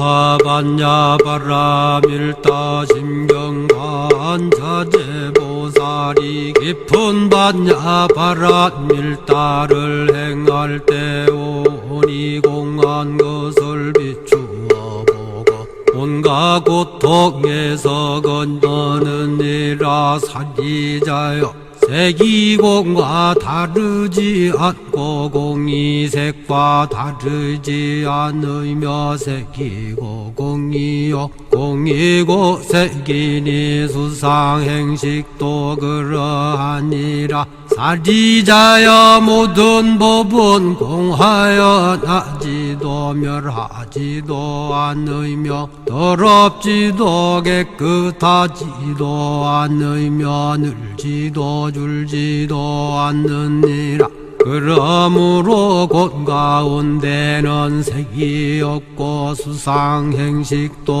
마하반야 바라 밀다 심경관 자제보살이 깊은 반야 바라 밀다를 행할 때 오니 공한 것을 비추어 보고 온갖 고통에서 건너느니라 사리자여 색이공과 다르지 않고 공이색과 다르지 않으며 색이고 공이요. 공이고 색이니 수상행식도 그러하니라 사리자여 모든 법은 공하여 나지도 멸하지도 않으며 더럽지도 깨끗하지도 않으며 늘지도 줄지도 않느니라. 그러므로 곳 가운데는 색이 없고 수상행식도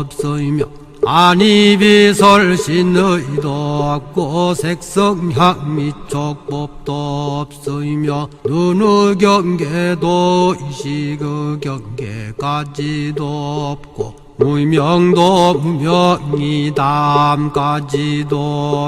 없으며 아니 비설신의도 없고 색성향 미촉법도 없으며 눈의 경계도 이식의 경계까지도 없고 무명도 무명이 담까지도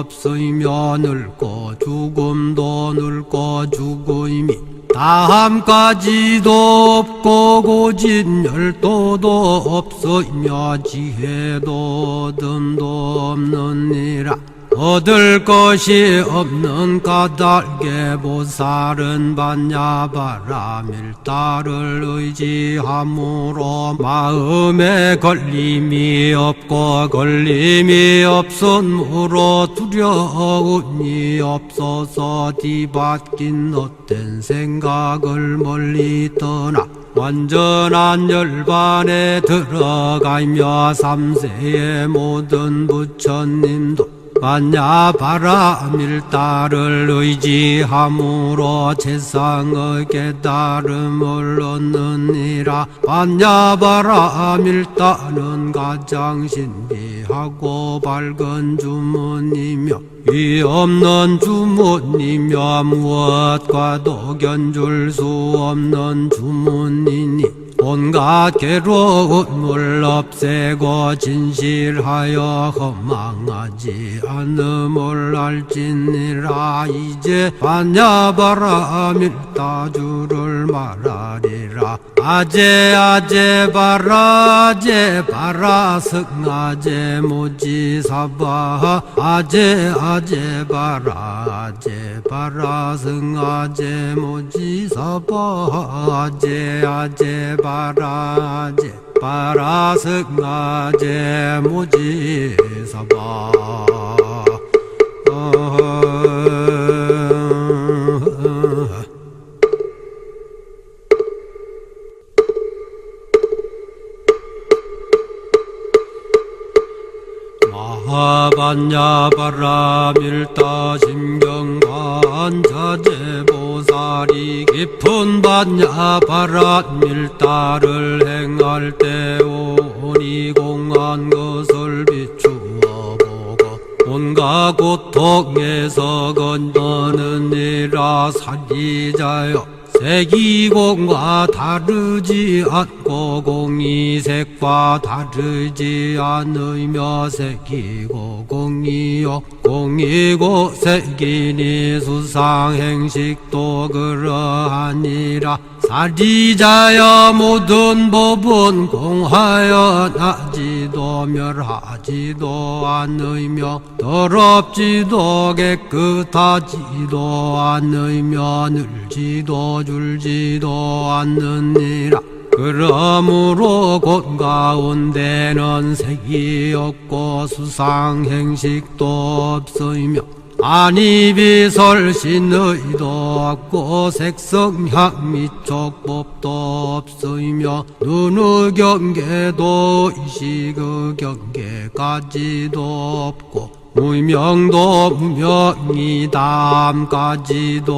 없으며 늙고 죽음도 늙고 죽음이 다함까지도 없고 고진 열도도 없으며 지혜도 듬도 없느니라 얻을 것이 없는 까닭에 보살은 반야바라 밀다를 의지함으로 마음에 걸림이 없고 걸림이 없으므로 두려움이 없어서 뒤바뀐 헛된 생각을 멀리 떠나 완전한 열반에 들어가며 삼세의 모든 부처님도 반야바라 밀다를 의지함으로 세상의 깨달음을 얻느니라. 반야바라 밀다는 가장 신비하고 밝은 주문이며 위 없는 주문이며 무엇과도 견줄 수 없는 주문이니 온갖 괴로움을 없애고 진실하여 허망하지 않음을 알지니라. 이제 반야바라 밀다주를 말하리 라. 아제 아제 바라 아제 바라 승아제 무지사바. 아제 아제 바라 아제 바라 승아제 무지사바. 아제 아제 바라 아제 바라 승아제 무지사바 야바라 밀다를 행할 때 오니 공한 것을 비추어 보고 온갖 고통에서 건너느니라 사리자여 색이공과 다르지 않고 공이 색과 다르지 않으며 색이고 공이요 공이고 색이니 수상행식도 그러하니라. 사리자여 모든 법은 공하여 나지도 멸하지도 않으며 더럽지도 깨끗하지도 않으며 늘지도 줄지도 않느니라. 그러므로 곳 가운데는 색이 없고 수상 행식도 없으며 아니 비설 신의도 없고 색성향 미촉법도 없으며 눈의 경계도 이식의 경계까지도 없고 무명도 무명이 담까지도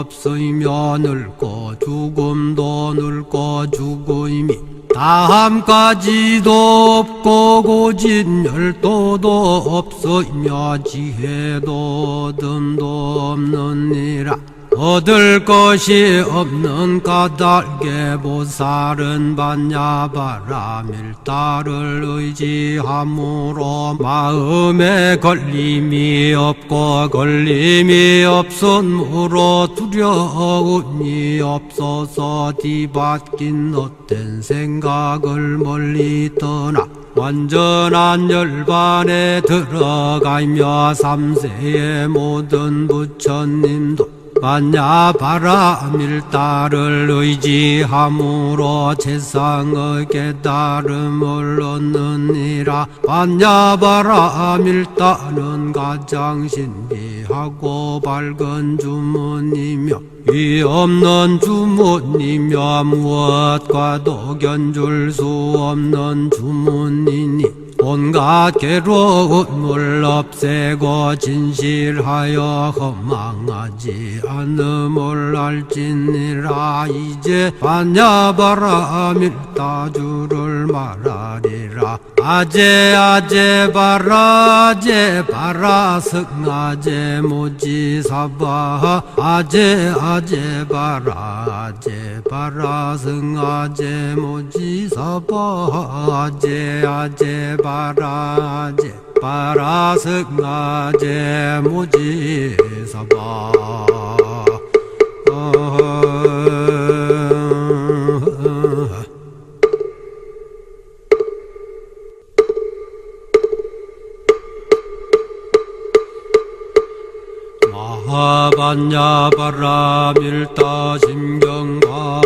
없으며 늙고 죽음도 늙고 죽음이 다함까지도 없고 고진 열도도 없으며 지혜도 듬도 없느니라 얻을 것이 없는 까닭에 보살은 반야바라밀다를 의지함으로 마음에 걸림이 없고 걸림이 없음으로 두려움이 없어서 뒤바뀐 헛된 생각을 멀리 떠나 완전한 열반에 들어가며 삼세의 모든 부처님도 반야바라밀다를 의지함으로 세상의 깨달음을 얻느니라. 반야바라밀다는 가장 신비하고 밝은 주문이며 위 없는 주문이며 무엇과도 견줄 수 없는 주문이니 온갖 괴로움을 없애고 진실하여 허망하지 않음을 알지니라. 이제 반야바라 밀다주를 말하리라. 아제 아제 바라제 바라 승아제 모지사바. 아제 아제 바라제 바라 승아제 모지사바. 아제 아제 바라 제 바라승아제 모지사바 어... 마하반야 바라밀다 심경관자재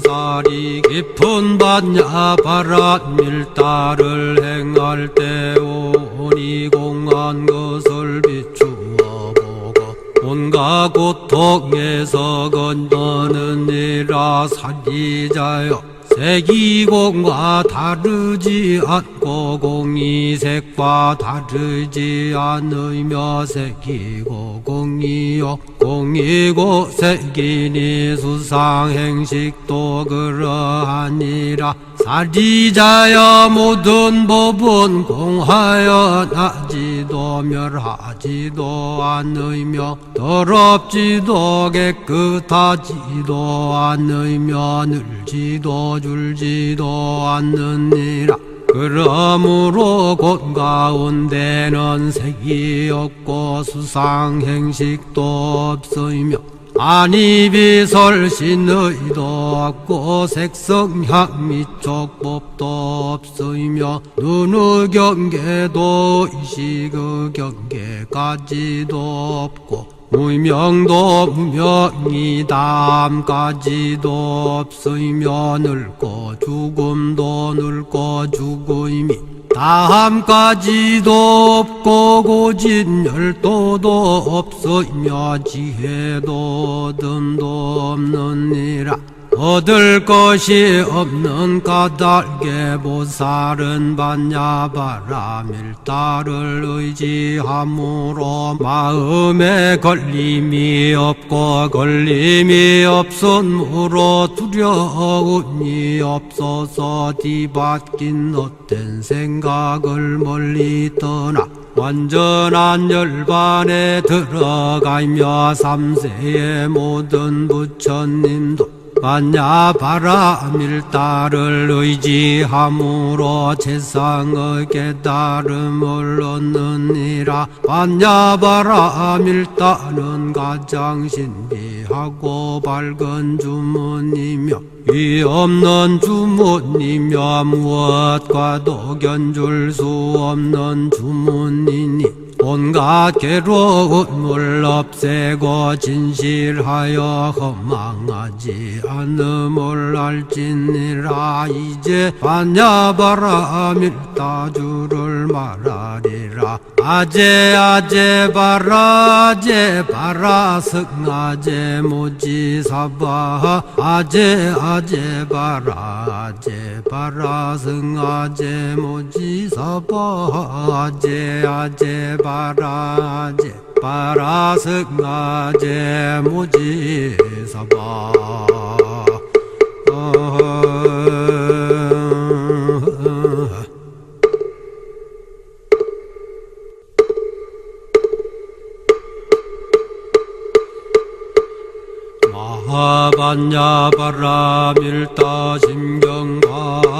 보살이 깊은 반야 바라밀다를 행할 때 오니 공한 것을 비추어 보고 온갖 고통에서 건너느니라 사리자여 색이공과 다르지 않고 공이 색과 다르지 않으며 색이고 공이요. 공이고 색이니 수상행식도 그러하니라. 사리자여 모든 법은 공하여 나지도 멸하지도 않으며 더럽지도 깨끗하지도 않으며 늘지도 줄지도 않느니라. 그러므로 곳 가운데는 색이 없고 수상 행식도 없으며 아니 비설신의도 없고 색성향 미촉법도 없으며 눈의 경계도 의식의 경계까지도 없고 무명도 무명이 담까지도 없으며 늙고 죽음도 늙고 죽음이 다함까지도 없고 고진 열도도 없으며 지혜도 듬도 없느니라 얻을 것이 없는 까닭에 보살은 반야바라밀다를 의지함으로 마음에 걸림이 없고 걸림이 없음으로 두려움이 없어서 뒤바뀐 헛된 생각을 멀리 떠나 완전한 열반에 들어가며 삼세의 모든 부처님도 반야바라밀다를 의지함으로 세상의 깨달음을 얻느니라. 반야바라밀다는 가장 신비하고 밝은 주문이며 위 없는 주문이며 무엇과도 견줄 수 없는 주문이니 온갖 괴로움을 없애고 진실하여 허망하지 않음을 알지니라. 이제 반야바라 밀다주를 말하리라. 아제 아제 바라제 바라 승아제 모지사바. 아제 아제 바라제 바라 승아제 모지사바. 아제 아제 바라 제 바라승아제 모지사바 어... 마하반야 바라밀다 심경관자재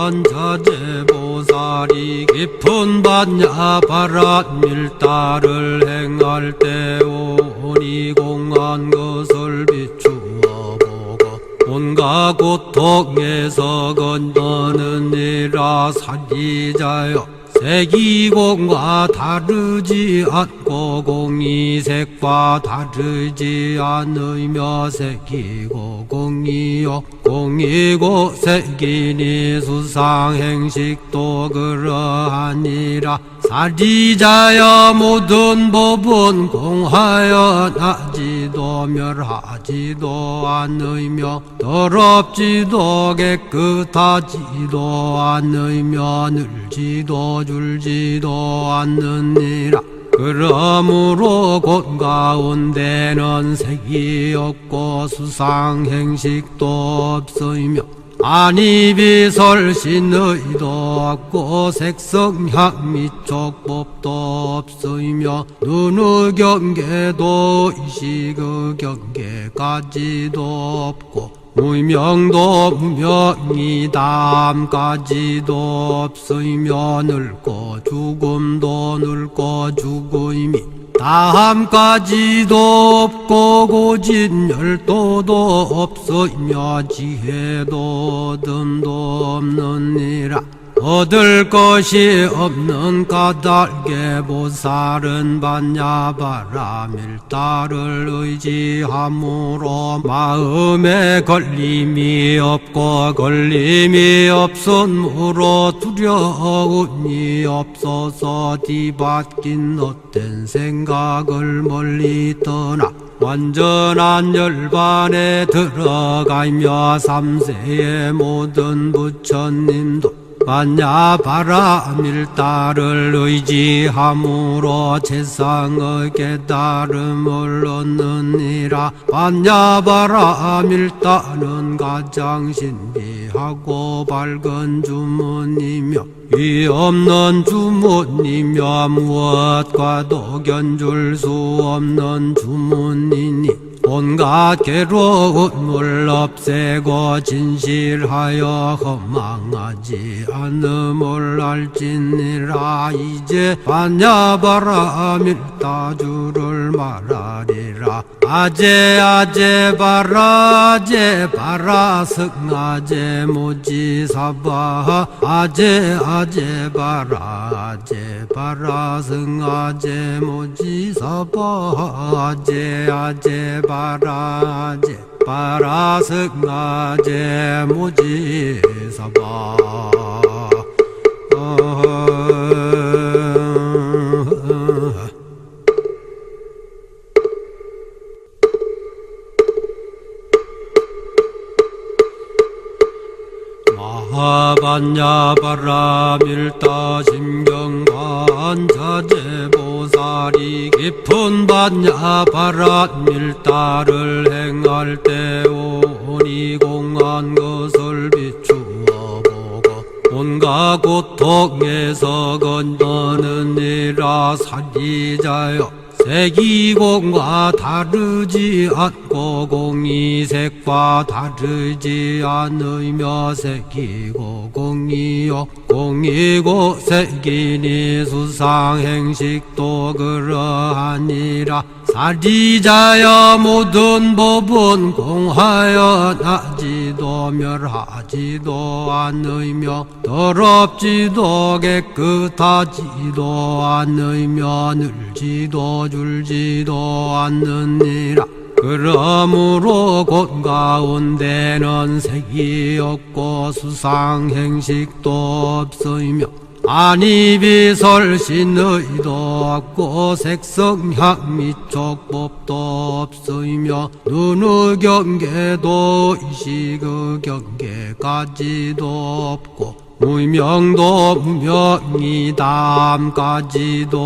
보살이 깊은 반야바라밀다를 행할 때 오니 공한 것을 비추어 보고 온갖 고통에서 건너느니라 사기자여 색이공과 다르지 않고 공이 색과 다르지 않으며 색이고 공이요 공이고 색이니 수상행식도 그러하니라 사리자여 모든 법은 공하여 나지도 멸하지도 않으며 더럽지도 깨끗하지도 않으며 늘지도 줄지도 않느니라. 그러므로 곳 가운데는 색이 없고 수상행식도 없으며 아니비설신 의도 없고 색성향 미 촉법도 없으며 눈의 경계도 이식의 경계까지도 없고 무명도 무명이 담까지도 없으며 늙고 죽음도 늙고 죽음이 다함까지도 없고 고진 열도도 없으며 지혜도 듬도 없느니라 얻을 것이 없는 까닭에 보살은 반야바라밀다를 의지함으로 마음에 걸림이 없고 걸림이 없으므로 두려움이 없어서 뒤바뀐 헛된 생각을 멀리 떠나 완전한 열반에 들어가며 삼세의 모든 부처님도 반야바라밀다를 의지함으로 세상의 깨달음을 얻느니라. 반야바라밀다는 가장 신비하고 밝은 주문이며 위 없는 주문이며 무엇과도 견줄 수 없는 주문이니 온갖 괴로움을 없애고 진실하여 허망하지 않음을 알지니라. 이제 반야바라 밀다주를 말하리라 아제 아제 바라제 바라 승아제 무지사바 아제 아제 바라제 바라 승아제 무지사바 아제 아제 바라제 바라 승아제 무지사바 바라밀다를 행할 때 오니 공한 것을 비추어 보고 온갖 고통에서 건너느니라 사기자여 색이공과 다르지 않고 공이 색과 다르지 않으며 색이고 공이요 공이고 색이니 수상행식도 그러하니라 사리자여 모든 법은 공하여 나지도 멸하지도 않으며 더럽지도 깨끗하지도 않으며 늘지도 줄지도 않느니라. 그러므로 곳 가운데는 색이 없고 수상행식도 없으며 아니비설신 의도 없고 색성향 미촉법도 없으며 눈의 경계도 이식의 경계까지도 없고 무명도 무명이 담까지도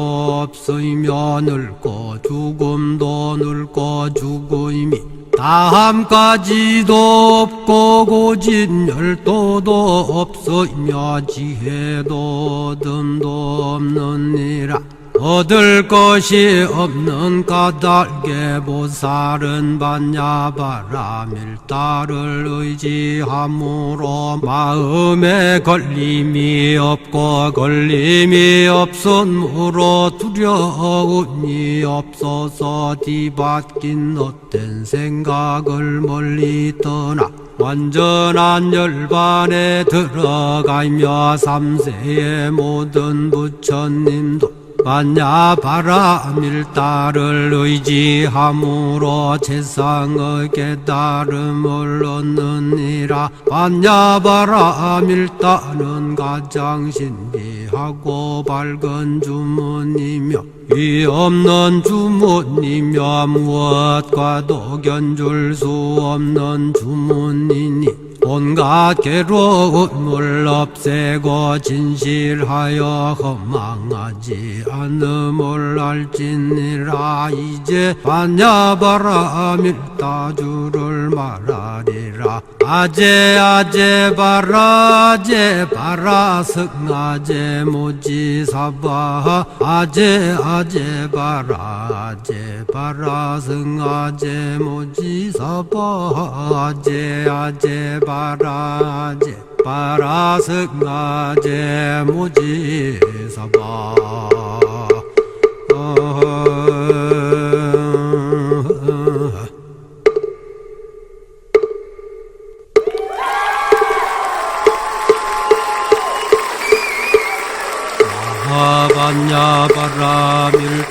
없으며 늙고 죽음도 늙고 죽음이 다함까지도 없고 고진 열도도 없으며 지혜도 듬도 없느니라 얻을 것이 없는 까닭에 보살은 반야바라 밀다를 의지함으로 마음에 걸림이 없고 걸림이 없으므로 두려움이 없어서 뒤바뀐 헛된 생각을 멀리 떠나 완전한 열반에 들어가며 삼세의 모든 부처님도 반야바라 밀다를 의지함으로 세상의 깨달음을 얻느니라. 반야바라 밀다는 가장 신비하고 밝은 주문이며 위 없는 주문이며 무엇과도 견줄 수 없는 주문이니 온갖 괴로움을 없애고 진실하여 허망하지 않음을 알지니라. 이제 반야바라 밀다주를 말하리라 아제 아제 바라 아제 바라 승아제 모지사바 아제 아제 아반야바라 밀